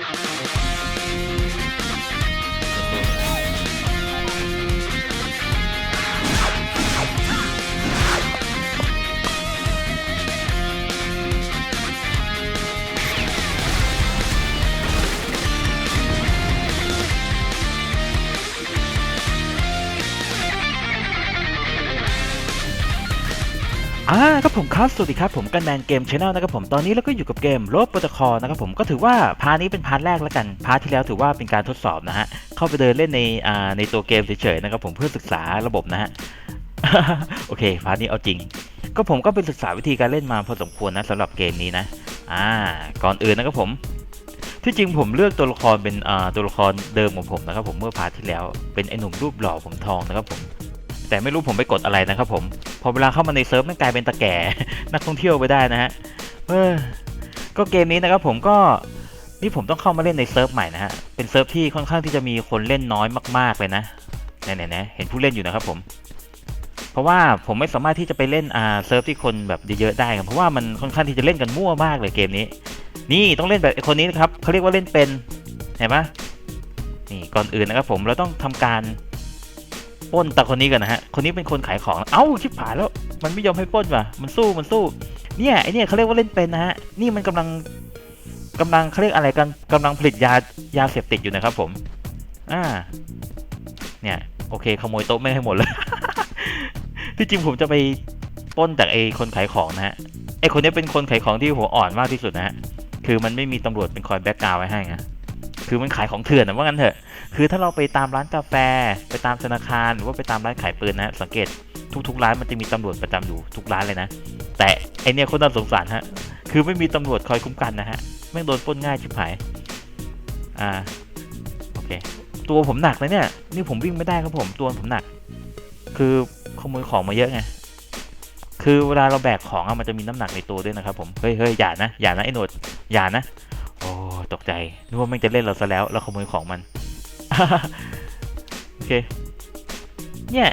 Thank you. อ่าครับผมครับ สวัสดีครับผมกันแมนเกมช n แนลนะครับผมตอนนี้เราก็อยู่กับเกมโรบโปรโตคอลนะครับผมก็ถือว่าพาร์ทนี้เป็นพาร์ทแรกแล้วกัน พาร์ทที่แล้วถือว่าเป็นการทดสอบนะฮะ เข้าไปเดินเล่นในอ่าในตัวเกมเฉยๆนะครับผมเพื่อศึกษาระบบนะฮะ โอเค พาร์ทนี้เอาจริง ก็ผมก็ไปศึกษาวิธีการเล่นมาพอสมควรนะสำหรับเกมนี้นะ อ่า ก่อนอื่นนะครับผม ที่จริงผมเลือกตัวละครเป็นอ่าตัวละครเดิมของผมนะครับผมเมื่อพาร์ทที่แล้วเป็นไอ้หนุ่มรูปหล่อผมทองนะครับผม แต่ไม่รู้ผมไปกดอะไรนะครับผมพอเวลาเข้ามาในเซิร์ฟมันกลายเป็นตะแก่นักท่องเที่ยวไปได้นะฮะเออก็เกมนี้นะครับผมก็นี่ผมต้องเข้ามาเล่นในเซิร์ฟใหม่นะฮะเป็นเซิร์ฟที่ค่อนข้างที่จะมีคนเล่นน้อยมาก ๆเลยนะไหนๆๆเห็นผู้เล่นอยู่นะครับผมเพราะว่าผมไม่สามารถที่จะไปเล่นอ่าเซิร์ฟที่คนแบบเยอะๆได้ครับเพราะว่ามันค่อนข้างที่จะเล่นกันมั่วมากเลยเกมนี้ นี่ต้องเล่นแบบคนนี้นะครับเขาเรียกว่าเล่นเป็นเห็นปะนี่ก่อนอื่นนะครับผมเราต้องทำการ ป้นตาคนนี้กันนะฮะ คนนี้เป็นคนขายของ เอ้าชิบหายแล้ว มันไม่ยอมให้ป้นว่ะ มันสู้ มันสู้ เนี่ยไอเนี่ยเขาเรียกว่าเล่นเป็นนะฮะ นี่มันกำลังกำลังเขาเรียกอะไรกันกำลังผลิตยายาเสพติดอยู่นะครับผม อ่า เนี่ย โอเค ขโมยโต๊ะไม่ให้หมดเลย ที่จริงผมจะไปป้นจากไอคนขายของนะฮะ ไอคนนี้เป็นคนขายของที่หัวอ่อนมากที่สุดนะฮะ คือมันไม่มีตำรวจเป็นคอยแบ็กกราวไว้ให้ไง คือมันขายของเถื่อนนะว่างั้นเถอะ คือถ้าเราไปตามร้านกาแฟ ไปตามธนาคารหรือว่าไปตามร้านขายปืนนะฮะสังเกตทุกๆร้านมันจะมีตำรวจประจำอยู่ทุกร้านเลยนะ แต่ไอเนี่ยคนน่าสงสารฮะ คือไม่มีตำรวจคอยคุ้มกันนะฮะแม่งโดนปล้นง่ายชิบหาย อ่า โอเค ตัวผมหนักเลยเนี่ย นี่ผมวิ่งไม่ได้ครับผม ตัวผมหนัก คือขโมยของมาเยอะไง คือเวลาเราแบกของอะมันจะมีน้ำหนักในตัวด้วยนะครับผม เฮ้ยเฮ้ยอย่านะ อย่านะไอ้หนวดอย่านะ ตกใจนึกว่ามันจะเล่นเราซะแล้ว เราขโมยของมัน โอเค เนี่ย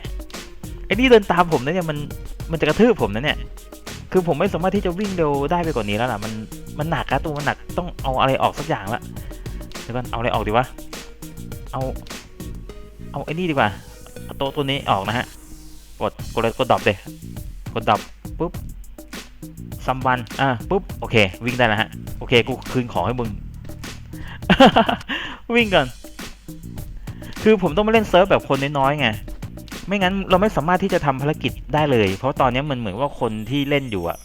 ไอ้นี่เดินตามผมนะเนี่ยมันมันจะกระทืบผมนะเนี่ย คือผมไม่สามารถที่จะวิ่งเร็วได้ไปกว่านี้แล้วล่ะ มันมันหนักอะตัวมันหนักต้องเอาอะไรออกสักอย่างละเดี๋ยวก่อนเอาอะไรออกดีวะ เอา เอาไอ้นี่ดีกว่าโต๊ะตัวนี้ออกนะฮะ กดกดกดดับเลยกดดับปุ๊บซัมบันอะปุ๊บโอเค วิ่งได้แล้วฮะ โอเคกูคืนของให้มึง วิ่งก่อน คือผมต้องมาเล่นเซิร์ฟแบบคนน้อยๆไง ไม่งั้นเราไม่สามารถที่จะทำภารกิจได้เลย เพราะตอนนี้มันเหมือนว่าคนที่เล่นอยู่อะ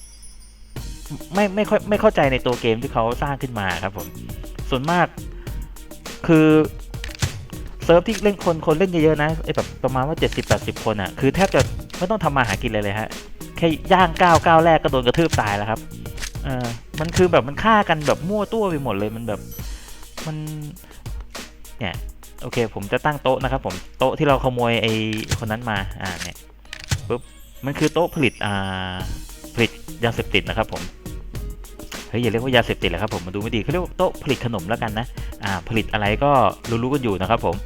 ไม่ไม่ค่อยไม่เข้าใจในตัวเกมที่เขาสร้างขึ้นมาครับผม ส่วนมาก คือเซิร์ฟที่เล่นคนคนเล่นเยอะๆนะไอ้แบบประมาณว่า 70-80 คนอะคือแทบจะไม่ต้องทำมาหากินเลยเลยฮะแค่ย่างก้าวก้าวแรกก็โดนกระทืบตายแล้วครับเออมันคือแบบมันฆ่ากันแบบมั่วตัวไปหมดเลยมันแบบ มันเนี่ยโอเค ผมจะตั้งโต๊ะนะครับ ผมโต๊ะที่เราขโมยไอ้คนนั้นมาอ่าเนี่ยปุ๊บมันคือโต๊ะผลิตอ่าผลิตยาเสพติดนะครับ ผมเฮ้ยอย่าเรียกว่ายาเสพติดเลยครับผมมันดูไม่ดีเขาเรียกว่าโต๊ะผลิตขนมแล้วกันนะอ่าผลิตอะไรก็รู้ๆกันอยู่นะครับ ผม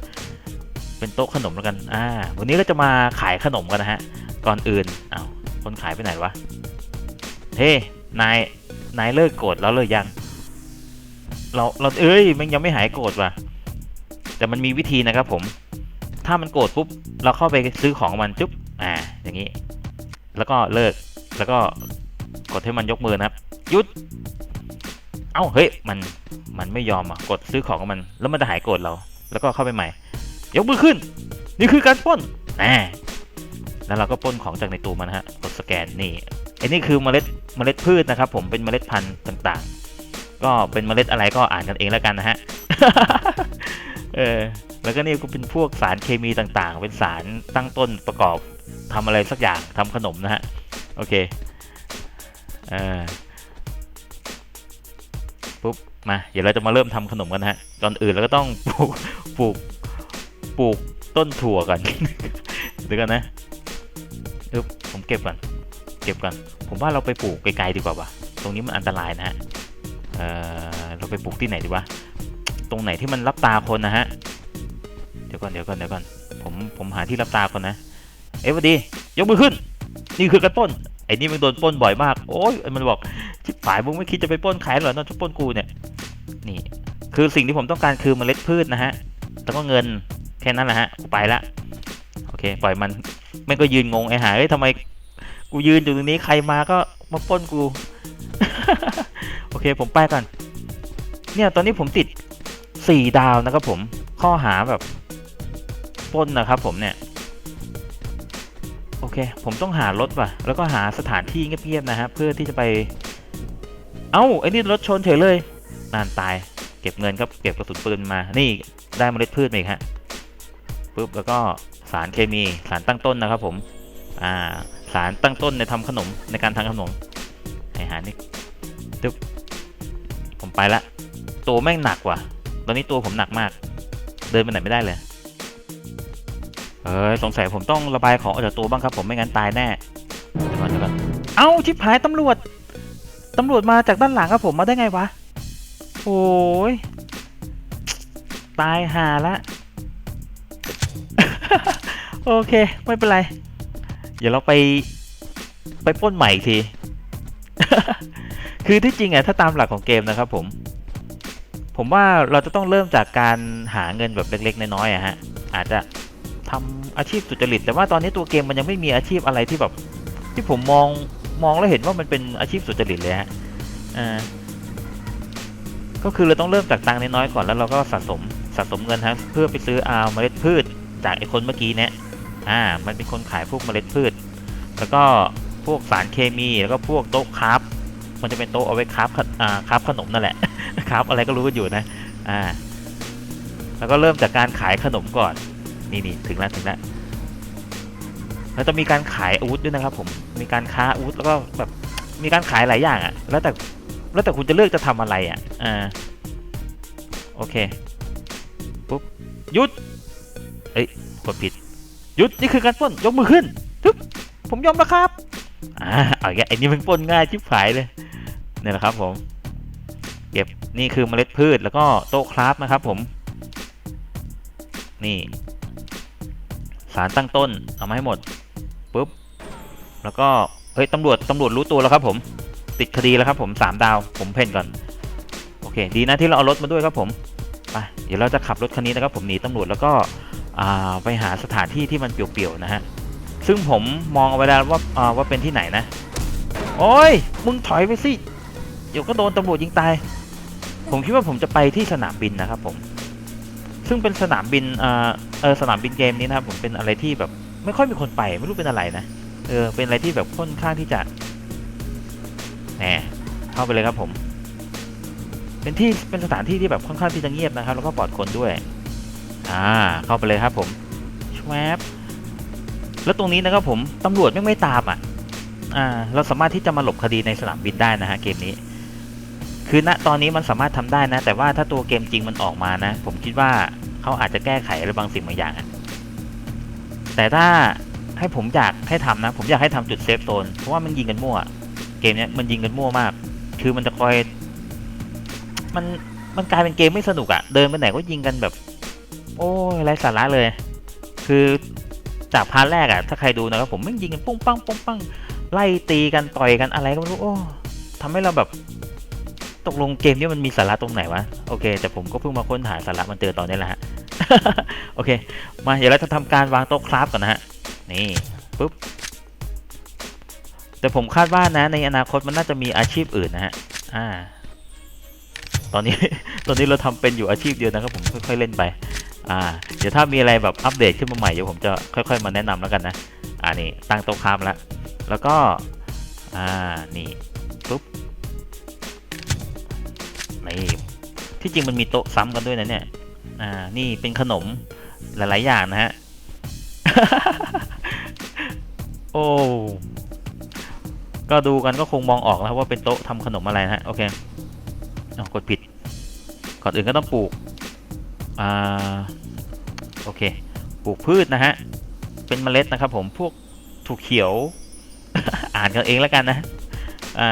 เป็นโต๊ะขนมแล้วกันอ่าวันนี้ก็จะมาขายขนมกันนะฮะก่อนอื่นอ้าวคนขายไปไหนวะเฮ้นาย นายเลิกโกรธแล้วเลยยัง เราเราเอ้ยมันยังไม่หายโกรธว่ะ แต่มันมีวิธีนะครับผม ถ้ามันโกรธปุ๊บเราเข้าไปซื้อของมันจุ๊บอ่าอย่างนี้ แล้วก็เลิกแล้วก็กดให้มันยกมือนะครับหยุด เอ้าเฮ้ยมันมันไม่ยอมอะกดซื้อของมัน แล้วมันจะหายโกรธเรา แล้วก็เข้าไปใหม่ยกมือขึ้น นี่คือการป้นแหมแล้วเราก็ป้นของจากในตู้มันฮะกดสแกนนี่ไอ้นี่คือเมล็ดเมล็ดพืชนะครับ ผมเป็นเมล็ดพันธุ์ต่างๆ ก็เป็นเมล็ดอะไรก็อ่านกันเองแล้วกันนะฮะ เออ แล้วก็นี่ก็เป็นพวกสารเคมีต่างๆ เป็นสารตั้งต้นประกอบทำอะไรสักอย่างทำขนมนะฮะ โอเค เออปุ๊บ มา เดี๋ยวเราจะมาเริ่มทำขนมกันนะฮะ ก่อนอื่นเราก็ต้องปลูก ปลูก ปลูกต้นถั่วก่อนเดี๋ยวกันนะอึ๊บผมเก็บก่อน เก็บก่อน ผมว่าเราไปปลูกไกลๆดีกว่าว่ะ ตรงนี้มันอันตรายนะฮะ เออเราไปปลูกที่ไหนดีวะ ตรงไหนที่มันรับตาคนนะฮะ เดี๋ยวก่อนเดี๋ยวก่อนเดี๋ยวก่อน ผมผมหาที่รับตาคนนะ เอ้ยสวัดี ยกมือขึ้น นี่คือการป้น ไอ้นี่มันโดนป้นบ่อยมาก โอ้ยมันบอกชิบหายมึงไม่คิดจะไปป้นใครเหรอนอกจากป้นกูเนี่ย นี่ คือสิ่งที่ผมต้องการคือเมล็ดพืชนะฮะ แล้วก็เงินแค่นั้นแหละฮะ ไปละ โอเค ปล่อยมันม่งก็ยืนงงไอ้หาเฮ้ยทำไมกูยืนอยู่ตรงนี้ใครมาก็มาป้นกู เคผมไปก่อน เนี่ยตอนนี้ผมติดสี่ดาวนะครับผมข้อหาแบบปล้นนะครับผมเนี่ย โอเค ผมต้องหารถว่ะ แล้วก็หาสถานที่เงียบๆนะฮะเพื่อที่จะไป เอ้าไอ้นี่รถชนเฉยเลย นานตาย เก็บเงินครับเก็บกระสุนปืนมา นี่ได้เมล็ดพืชมาอีกฮะปุ๊บแล้วก็สารเคมีสารตั้งต้นนะครับ ผมอ่าสารตั้งต้นในทำขนมในการทำขนมไอหานี่ตึ๊บ ไปละ ตัวแม่งหนักว่ะ ตอนนี้ตัวผมหนักมาก เดินไปไหนไม่ได้เลย เอ้ยสงสัยผมต้องระบายของออกจากตัวบ้างครับ ผมไม่งั้นตายแน่เดี๋ยวก่อนเดี๋ยวก่อนเอ้าชิบหายตำรวจตำรวจมาจากด้านหลังครับผมมาได้ไงวะโอ้ยตายหาละ โอเค ไม่เป็นไร เดี๋ยวเราไป ไปป้นใหม่ที คือที่จริงอะถ้าตามหลักของเกมนะครับผม ผมว่าเราจะต้องเริ่มจากการหาเงินแบบเล็ก ๆ น้อยๆอะฮะ อาจจะทำอาชีพสุจริต แต่ว่าตอนนี้ตัวเกมมันยังไม่มีอาชีพอะไรที่แบบ ที่ผมมองมองแล้วเห็นว่ามันเป็นอาชีพสุจริตเลยฮะอ่าก็คือเราต้องเริ่มจากตังค์น้อยๆก่อนแล้วเราก็สะสมสะสมเงินฮะเพื่อไปซื้อเอาเมล็ดพืช จากไอ้คนเมื่อกี้เนี่ยอ่า มันเป็นคนขายพวกเมล็ดพืช แล้วก็พวกสารเคมีแล้วก็พวกโต๊ะคราฟ มันจะเป็นโต๊ะเอาไว้คราฟอ่าคราฟขนมนั่นแหละคราฟอะไรก็รู้กันอยู่นะอ่าแล้วก็เริ่มจากการขายขนมก่อน นี่นี่ถึงแล้วถึงแล้วแล้วจะมีการขายอาวุธด้วยนะครับ ผมมีการค้าอาวุธแล้วก็แบบมีการขายหลายอย่างอะ่ะ แล้วแต่แล้วแต่คุณจะเลือกจะทำอะไรอะ่ะอ่าโอเคปุ๊บหยุดเอ้ยกดผิดหยุดนี่คือการป้นยกมือขึ้นทึบผมยอมแล้วครับอ่าเอาอีกไอ้นี่มันป้นง่ายชิบหายเลย เนี่ยแหละครับผม เก็บนี่คือเมล็ดพืชแล้วก็โต๊ะคราฟนะครับ ผม นี่ สารตั้งต้นเอามาให้หมดปุ๊บแล้วก็เฮ้ยตำรวจตำรวจรู้ตัวแล้วครับ ผม ติดคดีแล้วครับ ผมสามดาว ผมเพ่นก่อนโอเค ดีนะที่เราเอารถมาด้วยครับผมไปเดี๋ยวเราจะขับรถคันนี้นะครับ ผมหนีตำรวจแล้วก็อ่าไปหาสถานที่ที่มันเปลี่ยวๆนะฮะซึ่งผมมองเอาไว้แล้วว่าอ่าว่าเป็นที่ไหนนะ โอ้ย มึงถอยไปสิ ดี๋ยวก็โดนตำรวจยิงตาย ผมคิดว่าผมจะไปที่สนามบินนะครับผม ซึ่งเป็นสนามบินเออเออสนามบินเกมนี้นะครับผมเป็นอะไรที่แบบไม่ค่อยมีคนไปไม่รู้เป็นอะไรนะ เออ เป็นอะไรที่แบบค่อนข้างที่จะแหมเข้าไปเลยครับผม เป็นที่เป็นสถานที่ที่แบบค่อนข้างที่จะเงียบนะครับ แล้วก็ปลอดคนด้วย อ่า เข้าไปเลยครับผมชวบแล้วตรงนี้นะครับผมตำรวจไม่ไม่ตามอะ อ่า เราสามารถที่จะมาหลบคดีในสนามบินได้นะฮะเกมนี้ คือณตอนนี้มันสามารถทำได้นะ แต่ว่าถ้าตัวเกมจริงมันออกมานะ ผมคิดว่าเขาอาจจะแก้ไขอะไรบางสิ่งบางอย่าง แต่ถ้าให้ผมอยากให้ทำนะ ผมอยากให้ทำจุดเซฟโซนเพราะว่ามันยิงกันมั่ว เกมเนี้ยมันยิงกันมั่วมาก คือมันจะคอย มันมันกลายเป็นเกมไม่สนุกอะเดินไปไหนก็ยิงกันแบบ โอ้ยไร้สาระเลย คือจากพาร์ทแรกอะถ้าใครดูนะครับผมม่งยิงกันปุ้งปังปุ้งปังไล่ตีกันต่อยกันอะไรก็ไม่รู้โอ้ทำให้เราแบบ ตกลงเกมนี้มันมีสาระตรงไหนวะ โอเค แต่ผมก็เพิ่งมาค้นหาสาระมันเจอตอนนี้แหละฮะ โอเค มาเดี๋ยวเราจะทำการวางโต๊ะคราฟก่อนนะฮะ นี่ปุ๊บ แต่ผมคาดว่านะในอนาคตมันน่าจะมีอาชีพอื่นนะฮะ อ่า ตอนนี้ ตอนนี้เราทำเป็นอยู่อาชีพเดียวนะครับผมค่อยๆเล่นไป อ่า เดี๋ยวถ้ามีอะไรแบบอัปเดตขึ้นมาใหม่เดี๋ยวผมจะค่อย ๆ มาแนะนำแล้วกันนะ อ่านี่ตั้งโต๊ะคราฟแล้ว แล้วก็ อ่า นี่ ที่จริงมันมีโต๊ะซ้ำกันด้วยนะเนี่ย อ่า นี่เป็นขนมหลาย ๆ อย่างนะฮะ โอ้ ก็ดูกันก็คงมองออกแล้วว่าเป็นโต๊ะทำขนมอะไรนะฮะ โอเคอกดผิด ก่อนอื่นก็ต้องปลูก อ่า โอเค ปลูกพืชนะฮะ เป็นเมล็ดนะครับผมพวกถูกเขียว อ่านกันเองแล้วกันนะ อ่า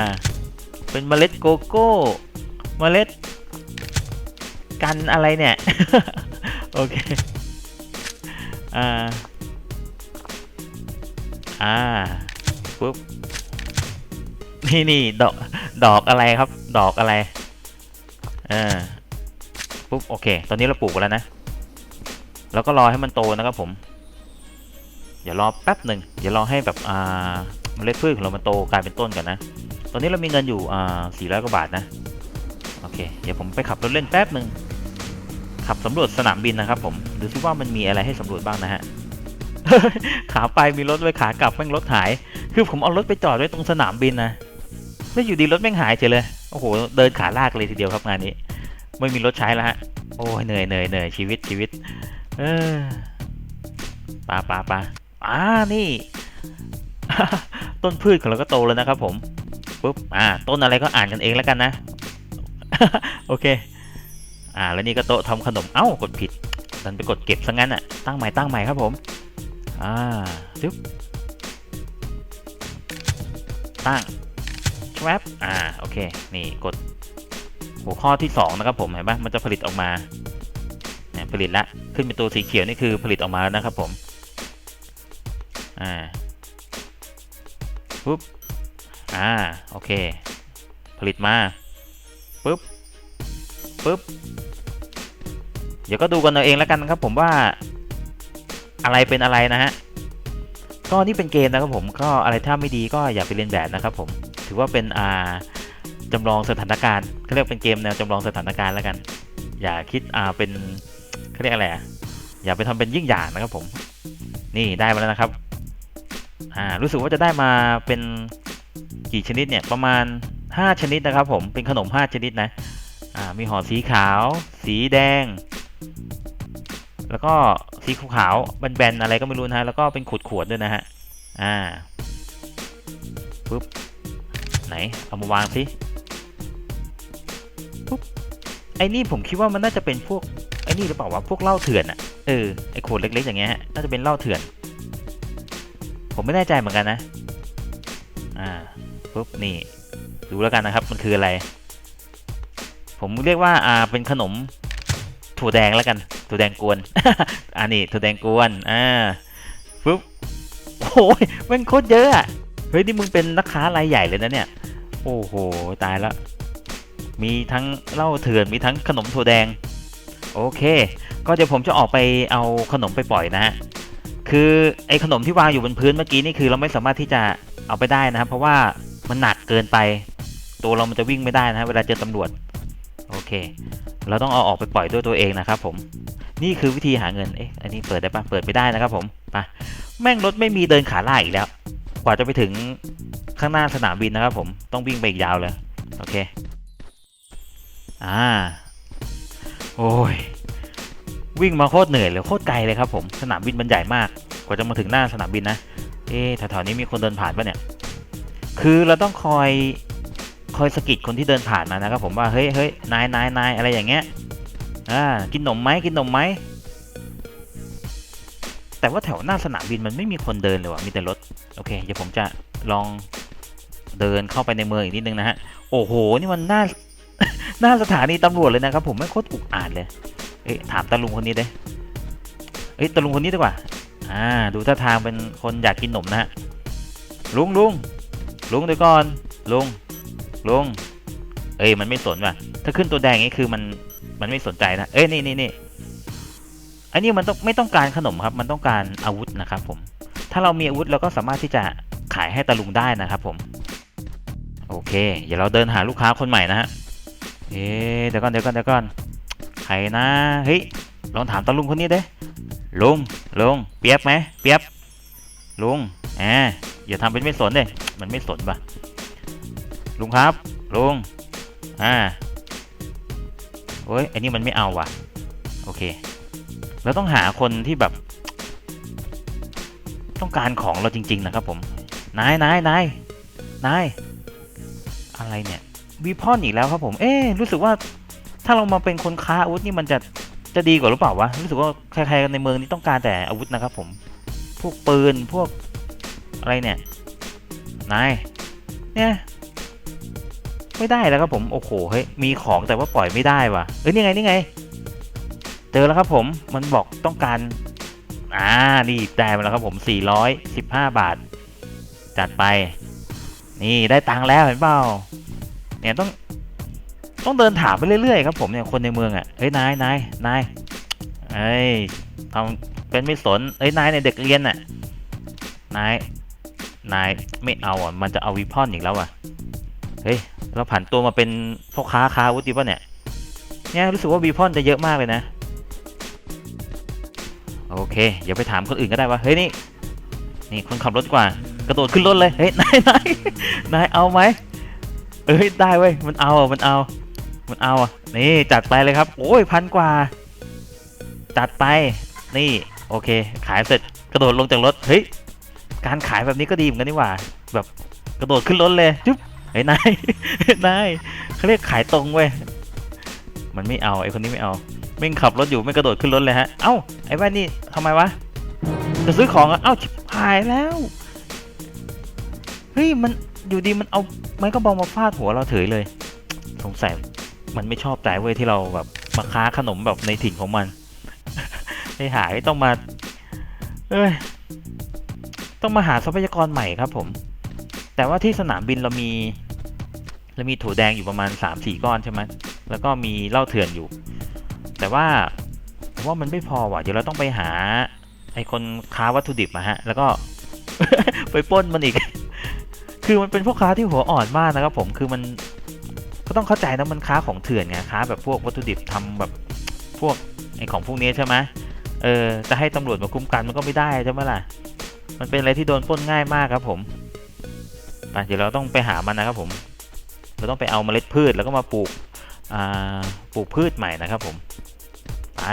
เป็นเมล็ดโกโก้ เมล็ด กันอะไรเนี่ย โอเค อ่า อ่าปุ๊บ นี่นี่ดอกดอกอะไรครับ ดอกอะไรอ่าปุ๊บ โอเค ตอนนี้เราปลูกแล้วนะ แล้วก็รอให้มันโตนะครับผมเดี๋ยวรอแป๊บหนึ่งเดี๋ยวรอให้แบบอ่าเมล็ดพืชของเรามันโตกลายเป็นต้นกันนะ ตอนนี้เรามีเงินอยู่อ่าสี่ร้อยกว่าบาทนะ โอเค เดี๋ยวผมไปขับรถเล่นแป๊บหนึ่งขับสำรวจสนามบินนะครับผมดูซิว่ามันมีอะไรให้สำรวจบ้างนะฮะขาไปมีรถไว้ขากลับแม่งรถหาย คือผมเอารถไปจอดไว้ตรงสนามบินนะแล้วอยู่ดีรถแม่งหายเฉยเลยโอ้โหเดินขาลากเลยทีเดียวครับงานนี้ ไม่มีรถใช้แล้วฮะโอ้ยเหนื่อยเหนื่อยเหนื่อยชีวิตชีวิต เออปาปาปาอ่านี่ ต้นพืชของเราก็โตแล้วนะครับผมปุ๊บอ่าต้นอะไรก็อ่านกันเองแล้วกันนะ โอเค อ่า แล้วนี่ก็โต๊ะทำขนม เอ้า กดผิด ดันไปกดเก็บซะงั้นอะ ตั้งใหม่ตั้งใหม่ครับผม อ่าจึ๊บตั้ง trap อ่า โอเค นี่กด หัวข้อที่ 2 นะครับผม เห็นปะมันจะผลิตออกมาเนี่ยผลิตละ ขึ้นเป็นตัวสีเขียวนี่คือผลิตออกมาแล้วนะครับผม อ่า ปุ๊บ อ่า โอเค ผลิตมา ปุ๊บปุ๊บเดี๋ยวก็ดูกันเอาเองแล้วกันครับ ผมว่าอะไรเป็นอะไรนะฮะก็นี่เป็นเกมนะครับผมก็อะไรถ้าไม่ดีก็อย่าไปเรียนแบบนะครับ ผมถือว่าเป็นอ่าจำลองสถานการณ์เขาเรียกเป็นเกมแนวจำลองสถานการณ์แล้วกัน อย่าคิดอ่าเป็นเขาเรียกอะไรอะอย่าไปทำเป็นยิ่งอย่างนะครับผม นี่ได้มาแล้วนะครับอ่ารู้สึกว่าจะได้มาเป็นกี่ชนิดเนี่ยประมาณ 5 ชนิดนะครับผมเป็นขนม 5 ชนิดนะมีห่อสีขาว สีแดง แล้วก็สีขาวแบนๆอะไรก็ไม่รู้นะฮะแล้วก็เป็นขวดๆด้วยนะฮะอ่าปุ๊บไหนเอามาวางสิปุ๊บไอ้นี่ผมคิดว่ามันน่าจะเป็นพวกไอ้นี่หรือเปล่าวะพวกเหล้าเถื่อนอะเออไอ้ขวดเล็กๆอย่างเงี้ยฮะน่าจะเป็นเหล้าเถื่อน ผมไม่แน่ใจเหมือนกันนะอ่าปุ๊บนี่ ดูแล้วกันนะครับมันคืออะไร ผมเรียกว่าอ่าเป็นขนมถั่วแดงแล้วกันถั่วแดงกวนอ่านี่ถั่วแดงกวนอ่าปุ๊บโอ้ยมันโคตรเยอะอะเฮ้ยนี่มึงเป็นนักค้ารายใหญ่เลยนะเนี่ย โอ้โหตายแล้วมีทั้งเหล้าเถื่อนมีทั้งขนมถั่วแดง โอเค ก็เดี๋ยวผมจะออกไปเอาขนมไปปล่อยนะฮะคือไอ้ขนมที่วางอยู่บนพื้นเมื่อกี้นี่คือเราไม่สามารถที่จะเอาไปได้นะครับ เพราะว่ามันหนักเกินไป ตัวเรามันจะวิ่งไม่ได้นะฮะเวลาเจอตำรวจโอเค เราต้องเอาออกไปปล่อยด้วยตัวเองนะครับผมนี่คือวิธีหาเงินเอ๊ะอันนี้เปิดได้ปะเปิดไม่ได้นะครับผมไปแม่งรถไม่มีเดินขาล่าอีกแล้ว กว่าจะไปถึงข้างหน้าสนามบินนะครับผมต้องวิ่งไปอีกยาวเลยโอเคอ่าโอ้ยวิ่งมาโคตรเหนื่อยเลยโคตรไกลเลยครับผมสนามบินมันใหญ่มาก กว่าจะมาถึงหน้าสนามบินนะเอ๊ะแถวๆนี้มีคนเดินผ่านปะเนี่ยคือเราต้องคอย คอยสกิดคนที่เดินผ่านมานะครับผมว่าเฮ้ยเฮ้ยนายนายนายอะไรอย่างเงี้ยอ่ากินนมไหมกินนมไหมแต่ว่าแถวหน้าสนามบินมันไม่มีคนเดินเลยว่ะมีแต่รถโอเคเดี๋ยวผมจะลองเดินเข้าไปในเมืองอีกนิดนึงนะฮะโอ้โหนี่มันหน้าหน้าสถานีตำรวจเลยนะครับผมไม่โคตรอุกอาจเลยเอ้ยถามตาลุงคนนี้เด้เอ้ยตาลุงคนนี้ดีกว่าอ่าดูท่าทางเป็นคนอยากกินหนมนะฮะลุงลุงลุงเดี๋ยวก่อนลุง ลุงเอ้ยมันไม่สนว่ะ ถ้าขึ้นตัวแดงนี้คือมันมันไม่สนใจนะ เอ้ยนี่นี่นี่อันนี้มันต้องไม่ต้องการขนมครับ มันต้องการอาวุธนะครับผม ถ้าเรามีอาวุธเราก็สามารถที่จะขายให้ตาลุงได้นะครับผม โอเค เดี๋ยวเราเดินหาลูกค้าคนใหม่นะฮะ เอ๊เดี๋ยวก่อนเดี๋ยวก่อนเดี๋ยวก่อนใครนะ เฮ้ย ลองถามตาลุงคนนี้เด้ลุงลุงเปียบไหมเปียบลุงแหมอย่าทำเป็นไม่สนเด้มันไม่สนป่ะ ลุงครับลุงอ่าโอ้ยไอ้นี่มันไม่เอาว่ะ โอเคเราต้องหาคนที่แบบ ต้องการของเราจริง ๆ นะครับผม นายนายนายนายอะไรเนี่ยวีพอนอีกแล้วครับผม เอ๊รู้สึกว่าถ้าเรามาเป็นคนค้าอาวุธนี่มันจะจะดีกว่าหรือเปล่าวะ รู้สึกว่าใครๆในเมืองนี้ต้องการแต่อาวุธนะครับผม พวกปืนพวกอะไรเนี่ย นาย เนี่ย ไม่ได้แล้วครับผม โอ้โห เฮ้ย มีของแต่ว่าปล่อยไม่ได้ว่ะ เอ้ยนี่ไงนี่ไง เจอแล้วครับผม มันบอกต้องการ อ่า นี่ได้มาแล้วครับผม 415 บาท จัดไป นี่ได้ตังค์แล้วเห็นเปล่า เนี่ยต้อง ต้องเดินถามไปเรื่อยๆครับผมเนี่ยคนในเมืองอะ เฮ้ยนายนายนายเอ้ยทำเป็นไม่สน เอ้ยนายเนี่ยเด็กเรียนอะ นาย นายไม่เอาอะ มันจะเอาวีพอนอีกแล้วอะ เฮ้ย เราผันตัวมาเป็นพ่อค้าค้าอาวุธดีป่ะเนี่ย เนี่ยรู้สึกว่าวีพอนจะเยอะมากเลยนะ โอเค เดี๋ยวไปถามคนอื่นก็ได้ว่า เฮ้ยนี่ นี่คนขับรถกว่า กระโดดขึ้นรถเลย เฮ้ยนายนายนายเอาไหมเอ้ยได้เว้ย มันเอาอะมันเอา มันเอาอะ นี่จัดไปเลยครับ โอ้ยพันกว่า จัดไป นี่โอเค ขายเสร็จกระโดดลงจากรถ เฮ้ย การขายแบบนี้ก็ดีเหมือนกันนี่หว่า แบบกระโดดขึ้นรถเลยจุ๊บ เฮ้ยนายนายเขาเรียกขายตรงเว้ยมันไม่เอาไอคนนี้ไม่เอาไม่งขับรถอยู่ไม่กระโดดขึ้นรถเลยฮะเอ้าไอ้แว่นนี่ทำไมวะจะซื้อของอะเอ้าหายแล้วเฮ้ยมันอยู่ดีมันเอาไม้กระบองมาฟาดหัวเราเฉยเลย สงสัยมันไม่ชอบใจเว้ยที่เราแบบมาค้าขนมแบบในถิ่นของมันไอ้หายต้องมา เอ้ยต้องมาหาทรัพยากรใหม่ครับผม แต่ว่าที่สนามบินเรามีเรามีถั่วแดงอยู่ประมาณ3าสี่ก้อนใช่ไหมแล้วก็มีเหล้าเถื่อนอยู่ แต่ว่าผมว่ามันไม่พอว่ะ เดี๋ยวเราต้องไปหาไอ้คนค้าวัตถุดิบมาฮะ แล้วก็ไปป้นมันอีก คือมันเป็นพวกค้าที่หัวอ่อนมากนะครับผม คือมันก็ต้องเข้าใจนะมันค้าของเถื่อนไง ค้าแบบพวกวัตถุดิบทำแบบพวกไอของพวกนี้ใช่ไหมเออ จะให้ตำรวจมาคุ้มกันมันก็ไม่ได้ใช่ไหมล่ะ มันเป็นอะไรที่โดนป้นง่ายมากครับผม อ่เดี๋ยวเราต้องไปหามันนะครับผม เราต้องไปเอาเมล็ดพืชแล้วก็มาปลูกปลูกพืชใหม่นะครับผม ไป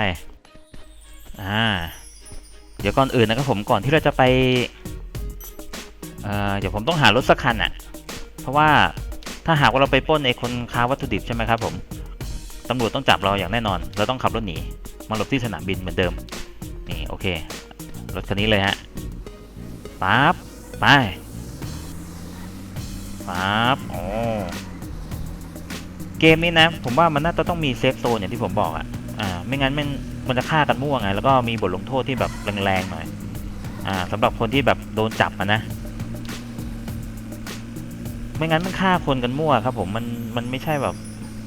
อ่า เดี๋ยวก่อนอื่นนะครับผมก่อนที่เราจะไปเเดี๋ยวผมต้องหารถสักคันอะ เพราะว่าถ้าหากว่าเราไปป้นไอ้คนค้าวัตถุดิบใช่ไหมครับผมตำรวจต้องจับเราอย่างแน่นอน เราต้องขับรถหนี มาหลบที่สนามบินเหมือนเดิม นี่โอเค รถคันนี้เลยฮะ ปั๊บ ไป ปั๊บโอ้เกมนี้นะ ผมว่ามันน่าจะต้องมีเซฟโซนอย่างที่ผมบอกอะ่ะอ่า ไม่งั้นมันมันจะฆ่ากันมั่วไง แล้วก็มีบทลงโทษที่แบบแรงๆหน่อย อ่าสำหรับคนที่แบบโดนจับอะนะ ไม่งั้นมันฆ่าคนกันมั่วครับ ผม มัน มันไม่ใช่แบบ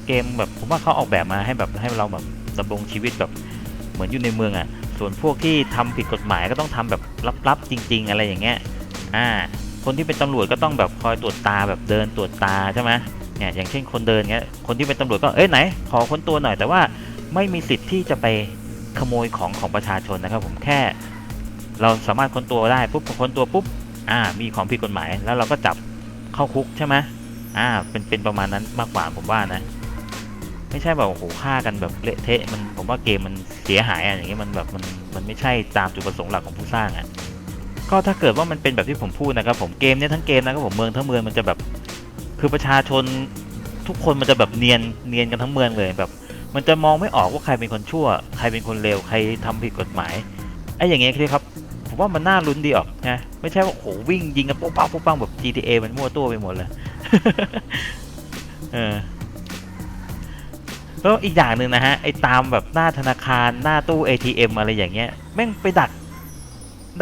เกมแบบ ผมว่าเขาออกแบบมาให้แบบให้เราแบบดำรงชีวิตแบบเหมือนอยู่ในเมืองอะ่ะ ส่วนพวกที่ทำผิดกฎหมายก็ต้องทำแบบลับๆจริง ๆ อะไรอย่างเงี้ย อ่า คนที่เป็นตำรวจก็ต้องแบบคอยตรวจตาแบบเดินตรวจตาใช่ไหมเนี่ยอย่างเช่นคนเดินเงี้ยคนที่เป็นตำรวจก็เอ้ยไหน ขอค้นตัวหน่อยแต่ว่าไม่มีสิทธิ์ที่จะไปขโมยของของประชาชนนะครับ ผมแค่ เราสามารถค้นตัวได้ปุ๊บค้นตัวปุ๊บอ่า มีของผิดกฎหมาย แล้วเราก็จับเข้าคุกใช่ไหมอ่าเป็นเป็นประมาณนั้นมากกว่าผมว่านะ ไม่ใช่แบบโอ้โหฆ่ากันแบบเละเทะมันผมว่าเกมมันเสียหายอะอย่างเงี้ยมันแบบมันมันไม่ใช่ตามจุดประสงค์หลักของผู้สร้างอะ ก็ถ้าเกิดว่ามันเป็นแบบที่ผมพูดนะครับผมเกมเนี้ยทั้งเกมนะครับผมเมืองทั้งเมืองมันจะแบบ คือประชาชนทุกคนมันจะแบบเนียนเนียนกันทั้งเมืองเลยแบบ มันจะมองไม่ออกว่าใครเป็นคนชั่ว ใครเป็นคนเลวใครทำผิดกฎหมายไอ้อย่างเงี้ยครับผมว่ามันน่าลุ้นดีออกนะไม่ใช่ว่าโอ้โหวิ่งยิงกันปุ๊บปั๊บปุ๊บปั๊บแบบ GTA มันมั่วตัวไปหมดเลยเออแล้วอีกอย่างหนึ่งนะฮะไอ้ตามแบบหน้าธนาคารหน้าตู้ ATM อะไรอย่างเงี้ยแม่งไปดัก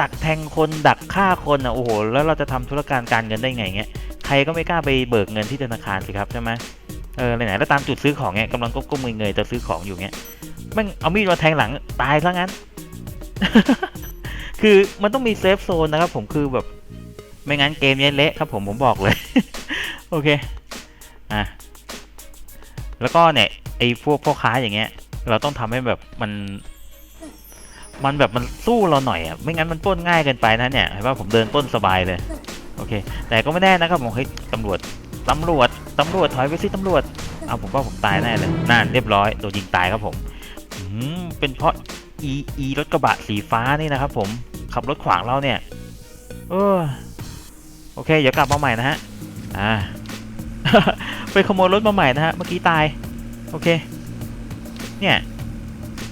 ดักแทงคนดักฆ่าคนอะโอ้โหแล้วเราจะทำธุรการการเงินได้ไงเงี้ยใครก็ไม่กล้าไปเบิกเงินที่ธนาคารสิครับใช่ไหมเออไหนๆแล้วตามจุดซื้อของเงี้ยกำลังก้มๆเงยๆจะซื้อของอยู่เงี้ยแม่งเอามีดมาแทงหลังตายซะงั้น คือมันต้องมีเซฟโซนนะครับผมคือแบบไม่งั้นเกมเนี้ยเละครับผมผมบอกเลย โอเคอะแล้วก็เนี่ยไอ้พวกพ่อค้าอย่างเงี้ย เราต้องทำให้แบบมัน มันแบบมันสู้เราหน่อยอะไม่งั้นมันปล้นง่ายเกินไปนะเนี่ยเห็นว่าผมเดินปล้นสบายเลยโอเค แต่ก็ไม่แน่นะครับผมเฮ้ยตำรวจตำรวจตำรวจถอยไปสิตำรวจเอาผมว่าผมตายแน่เลยนั่นเรียบร้อยโดนยิงตายครับผมอืมเป็นเพราะอีอีรถกระบะสีฟ้านี่นะครับผมขับรถขวางเราเนี่ยเออโอเค เดี๋ยวกลับมาใหม่นะฮะอ่าไปขโมยรถมาใหม่นะฮะเมื่อกี้ตาย โอเค เนี่ย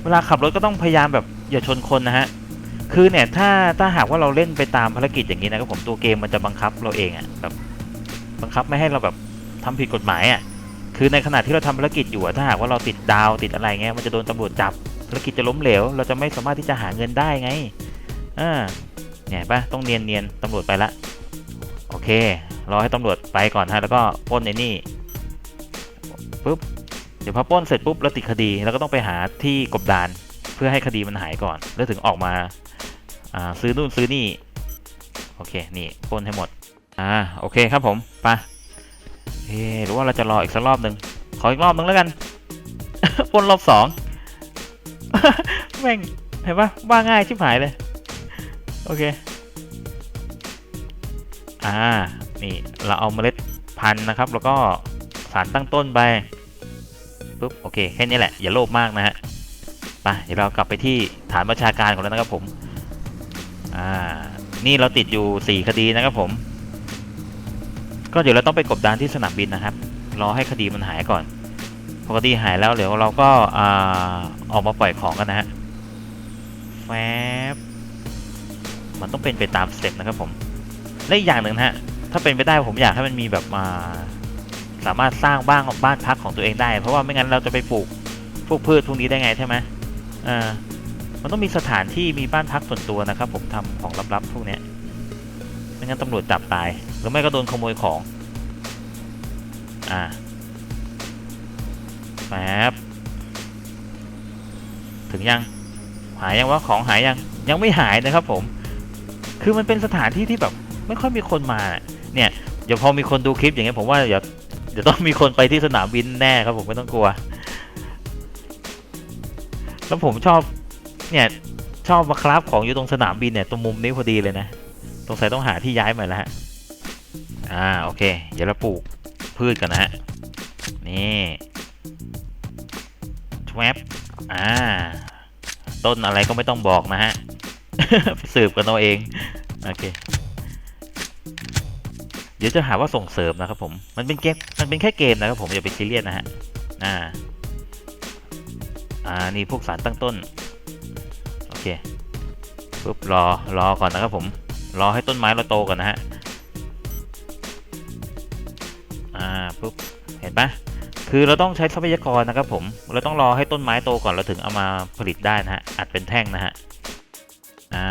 เวลาขับรถก็ต้องพยายามแบบ อย่าชนคนนะฮะคือเนี่ยถ้าถ้าหากว่าเราเล่นไปตามภารกิจอย่างนี้นะครับผมตัวเกมมันจะบังคับเราเองอะ่ะแบบบังคับไม่ให้เราแบบทำผิดกฎหมายอะ่ะคือในขณะที่เราทำภารกิจอยู่ถ้าหากว่าเราติดดาวติดอะไรเงี้ยมันจะโดนตำรวจจับธุรกิจจะล้มเหลว เราจะไม่สามารถที่จะหาเงินได้ไงอ่าเนี่ยปะต้องเนียนเนียนตำรวจไปละ โอเค รอให้ตำรวจไปก่อนฮะ แล้วก็ป้นไอ้นี่ ปุ๊บ เดี๋ยวพอป้นเสร็จปุ๊บเราติดคดีเราก็ต้องไปหาที่กบดาน เพื่อให้คดีมันหายก่อน แล้วถึงออกมาซื้อนู่นซื้อนี่ โอเค นี่ป้นให้หมด อ่า โอเคครับผมไปเอหรือว่าเราจะรออีกสักรอบหนึ่งขออีกรอบหนึ่งแล้วกันป้นรอบสองแม่งเห็นปะว่าง่ายชิบหายเลย โอเค อ่า นี่ เราเอาเมล็ดพันธุ์นะครับ แล้วก็สารตั้งต้นไปปุ๊บ โอเค แค่นี้แหละ อย่าโลภมากนะฮะ ไปเดี๋ยวเรากลับไปที่ฐานประชาการของเรานะครับผมอ่านี่เราติดอยู่ 4 คดีนะครับผม ก็เดี๋ยวเราต้องไปกบดานที่สนามบินนะครับ รอให้คดีมันหายก่อน พอคดีหายแล้วเดี๋ยวเราก็อ่าออกมาปล่อยของกันนะฮะแฟบมันต้องเป็นไปตามสเต็ปนะครับผมและอีกอย่างหนึ่งนะฮะถ้าเป็นไปได้ผมอยากให้มันมีแบบมาสามารถสร้างบ้านบ้านพักของตัวเองได้ เพราะว่าไม่งั้นเราจะไปปลูกพวกพืชพวกนี้ได้ไงใช่ไหม อ่ามันต้องมีสถานที่มีบ้านพักส่วนตัวนะครับ ผมทำของลับๆพวกเนี้ยไม่งั้นตำรวจจับตาย หรือไม่ก็โดนขโมยของ อ่าแป๊บถึงยัง หายยังว่าของหายยังยังไม่หายนะครับ ผม คือมันเป็นสถานที่ที่แบบ ไม่ค่อยมีคนมา เนี่ยเดี๋ยวพอมีคนดูคลิปอย่างเงี้ยผมว่าเดี๋ยวเดี๋ยวต้องมีคนไปที่สนามบินแน่ครับผมไม่ต้องกลัว แล้วผมชอบเนี่ยชอบมาคราฟของอยู่ตรงสนามบินเนี่ยตรงมุมนี้พอดีเลยนะสงสัยต้องหาที่ย้ายใหม่แล้วฮะอ่าโอเค เดี๋ยวเราปลูกพืชกันนะฮะนี่ชวบอ่าต้นอะไรก็ไม่ต้องบอกนะฮะสืบกันเอาเองโอเคเดี๋ยวจะหาว่าส่งเสริมนะครับผม มันเป็นเกม มันเป็นแค่เกมนะครับผมอย่าไปซีเรียสนะฮะ อ่า อ่านี่พวกสารตั้งต้น โอเคปุ๊บรอรอก่อนนะครับผม รอให้ต้นไม้เราโตก่อนนะฮะ อ่าปุ๊บเห็นปะคือเราต้องใช้ทรัพยากรนะครับผม เราต้องรอให้ต้นไม้โตก่อนเราถึงเอามาผลิตได้นะฮะ อัดเป็นแท่งนะฮะ อ่า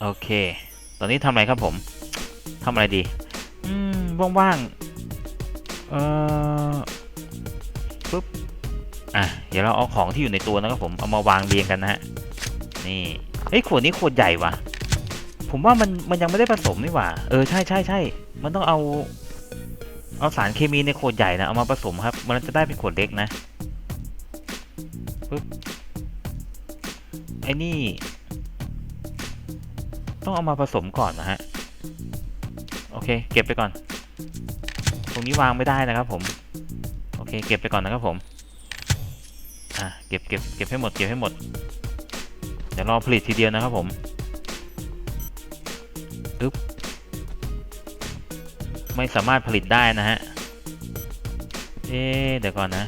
โอเค ตอนนี้ทำอะไรครับผม ทำอะไรดี อืม ว่างๆ เอ่อ ปุ๊บอะเดี๋ยวเราเอาของที่อยู่ในตัวนะครับผมเอามาวางเรียงกันนะฮะนี่เอ้ยขวดนี้ขวดใหญ่ว่ะ ผมว่ามันมันยังไม่ได้ผสมนี่หว่า เออใช่ใช่ใช่มันต้องเอาเอาสารเคมีในขวดใหญ่นะเอามาผสมครับ มันจะได้เป็นขวดเล็กนะปึ๊บไอ้นี่ ต้องเอามาผสมก่อนนะฮะโอเค เก็บไปก่อน ตรงนี้วางไม่ได้นะครับผม เคเก็บไปก่อนนะครับผมอะเก็บเก็บเก็บให้หมดเก็บให้หมด เดี๋ยวรอผลิตทีเดียวนะครับผมอึ๊บไม่สามารถผลิตได้นะฮะเอ๊เดี๋ยวก่อนนะ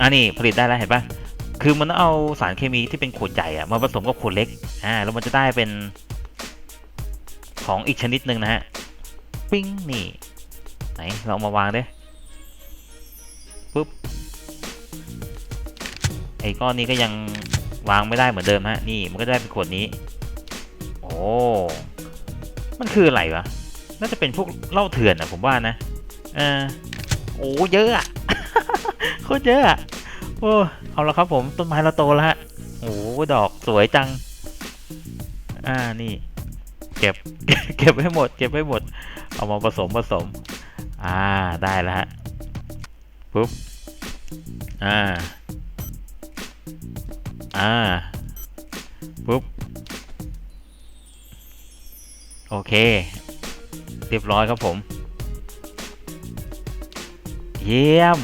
อ่านี่ผลิตได้แล้วเห็นปะคือมันต้องเอาสารเคมีที่เป็นขวดใหญ่อะมาผสมกับขวดเล็กอ่าแล้วมันจะได้เป็นของอีกชนิดหนึ่งนะฮะปิ้งนี่ไหนเราเอามาวางดิ ปุ๊บไอ้ก้อนนี้ก็ยังวางไม่ได้เหมือนเดิมฮะนี่มันก็ได้เป็นขวดนี้ โอ้มันคืออะไรวะน่าจะเป็นพวกเหล้าเถื่อนอะผมว่านะเออโอ้เยอะอะโคตรเยอะอะโอ้เอาละครับผมต้นไม้เราโตแล้วฮะโอ้ดอกสวยจัง อ่านี่ เก็บเก็บให้หมด เก็บให้หมด เอามาผสมผสม อ่าได้แล้วฮะ ปุ๊บ อ่า อ่า ปุ๊บ โอเค เรียบร้อยครับผม เยี่ยม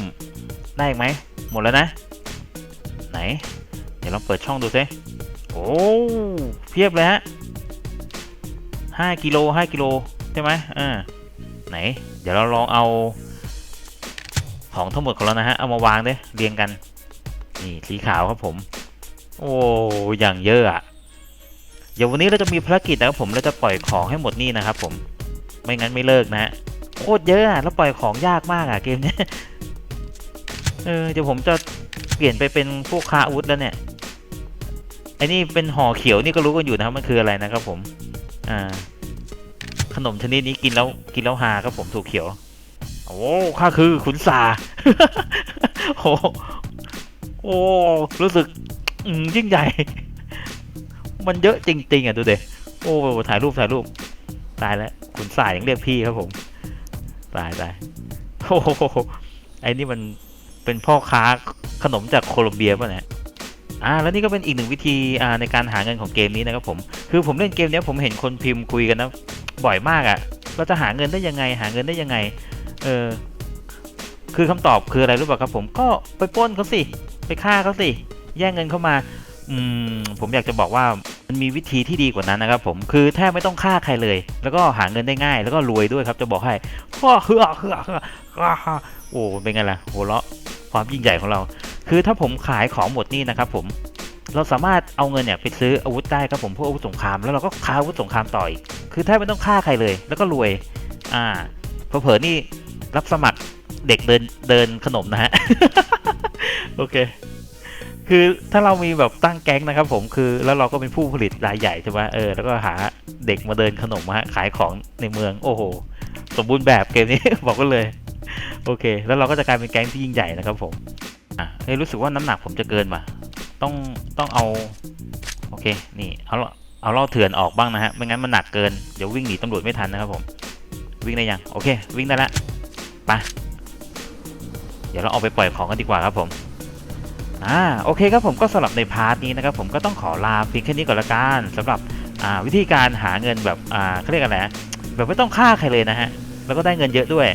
ได้อีกไหม หมดแล้วนะ ไหน เดี๋ยวลองเปิดช่องดูซิโอ้ เพียบเลยฮะห้ากิโลห้ากิโล ใช่ไหมอ่า ไหน เดี๋ยวเราลองเอา ของทั้งหมดของเรานะฮะ เอามาวางดิเรียงกัน นี่สีขาวครับผม โอ้อย่างเยอะอะเดี๋ยววันนี้เราจะมีภารกิจนะครับผมเราจะปล่อยของให้หมดนี่นะครับ ผม ไม่งั้นไม่เลิกนะฮะโคตรเยอะอะแล้วปล่อยของยากมากอะเกมเนี้ยเออเดี๋ยวผมจะเปลี่ยนไปเป็นพวกคาอาวุธแล้วเนี่ยไอ้นี่เป็นห่อเขียวนี่ก็รู้กันอยู่นะครับมันคืออะไรนะครับผม อ่า ขนมชนิดนี้กินแล้วกินแล้วฮาครับผมถูกเขียว โอ้ข้าคือขุนสาโอ้โอ้รู้สึกยิ่งใหญ่ มันเยอะจริง ๆ อะดูเด็โอ้ถ่ายรูปถ่ายรูปตายแล้วขุนสายยังเรียกพี่ครับผมตายตายโอ้โหไอ้นี่มันเป็นพ่อค้าขนมจากโคลอมเบียป่ะเนี่ยอ่าแล้วนี่ก็เป็นอีกหนึ่งวิธีอ่าในการหาเงินของเกมนี้นะครับผมคือผมเล่นเกมนี้ผมเห็นคนพิมพ์คุยกันนะบ่อยมากอะ่ะเราจะหาเงินได้ยังไง หาเงินได้ยังไง เออ คือคำตอบคืออะไรรู้ป่ะครับผมก็ไปป้นเขาสิ ไปฆ่าเขาสิ แย่งเงินเข้ามา อืม ผมอยากจะบอกว่ามันมีวิธีที่ดีกว่านั้นนะครับผมคือแทบไม่ต้องฆ่าใครเลย แล้วก็หาเงินได้ง่าย แล้วก็รวยด้วยครับจะบอกให้ว้าเฮือเฮือเฮือโอ้เป็นไงล่ะโหเราะความยิ่งใหญ่ของเรา คือถ้าผมขายของหมดนี่นะครับผมเราสามารถเอาเงินเนี่ยไปซื้ออาวุธได้ครับผมพวกอาวุธสงครามแล้วเราก็ค้าอาวุธสงครามต่ออีกคือแทบไม่ต้องฆ่าใครเลย แล้วก็รวย อ่าเผลอๆนี่ รับสมัครเด็กเดินเดินขนมนะฮะ โอเค คือถ้าเรามีแบบตั้งแก๊งนะครับผมคือแล้วเราก็เป็นผู้ผลิตรายใหญ่ใช่ไหมเออแล้วก็หาเด็กมาเดินขนมฮะขายของในเมือง โอ้โห สมบูรณ์แบบเกมนี้ บอกกันเลย โอเค แล้วเราก็จะกลายเป็นแก๊งที่ยิ่งใหญ่นะครับผมอะเฮ้ยรู้สึกว่าน้ำหนักผมจะเกินมาต้องต้องเอา โอเค นี่เอาละเอาล่อเถื่อนออกบ้างนะฮะไม่งั้นมันหนักเกินเดี๋ยววิ่งหนีตำรวจไม่ทันนะครับผม วิ่งได้ยัง โอเค วิ่งได้ละ ไปเดี๋ยวเราเอาไปปล่อยของกันดีกว่าครับผมอ่าโอเคครับผมก็สำหรับในพาร์ทนี้นะครับผมก็ต้องขอลาเพียงแค่นี้ก่อนละกันสำหรับอ่าวิธีการหาเงินแบบอ่าเขาเรียกอะไรแบบไม่ต้องฆ่าใครเลยนะฮะแล้วก็ได้เงินเยอะด้วย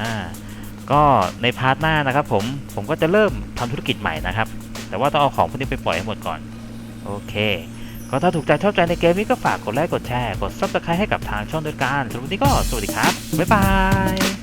อ่าก็ในพาร์ทหน้านะครับผมผมก็จะเริ่มทำธุรกิจใหม่นะครับ แต่ว่าต้องเอาของพวกนี้ไปปล่อยให้หมดก่อน โอเคก็ถ้าถูกใจชอบใจในเกมนี้ก็ฝากกดไลค์กดแชร์กด subscribe ให้กับทางช่องด้วยกันสำหรับวันนี้ก็สวัสดีครับบ๊ายบาย